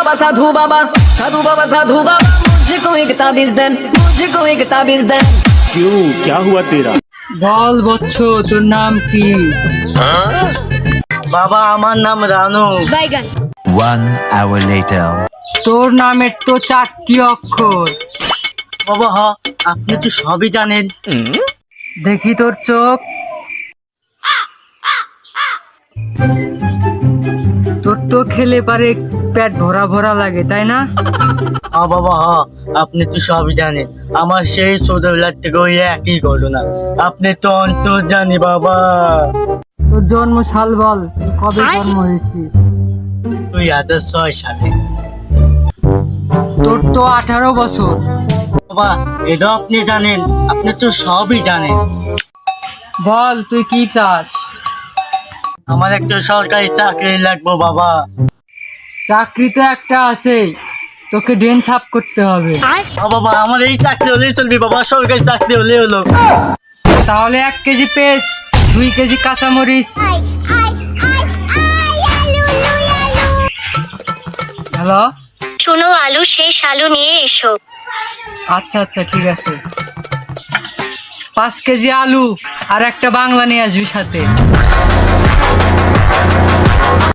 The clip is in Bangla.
बाबा साधु बाबा साधु बाबा साधु बाबा मुझको एक ताबीज देन मुझको एक ताबीज देन क्यों क्या हुआ तेरा বল বৎস তোর নাম কি বাবা আমার নাম রানু One hour later. তোর নামের তো চারটি অক্ষর বাবা হ আপনি তো সবই জানেন দেখি তোর চোখ তোর তো খেলে পারে পেট ভরা ভরা লাগে তাই না? হ বাবা হ আপনি তো সবই জানেন। আমার সেই ছোটবেলার থেকে ওই একই ঘটনা। আপনি তো অন্তর জানি বাবা। তোর জন্ম সাল বল কবে জন্ম হয়েছিস? দুই হাজার ছয় সালে। তোর তো আঠারো বছর। বাবা এটা আপনি জানেন আপনি তো সবই জানেন। বল তুই কি চাস? আমার একটা সরকারি চাকরি লাগবো বাবা। চাকরি তো একটা আছে তোকে ডেন ছাপ করতে হবে। বাবা আমার এই চাকরি হলেই চলবে বাবা সরকারি চাকরি হলেই হলো। তাহলে এক কেজি পেস দুই কেজি কাঁচামরিচ। হ্যালো? শোনো আলু শেষ আলু নিয়ে এসো। আচ্ছা আচ্ছা ঠিক আছে। পাঁচ কেজি আলু আর একটা বাংলা নিয়ে আসবি সাথে।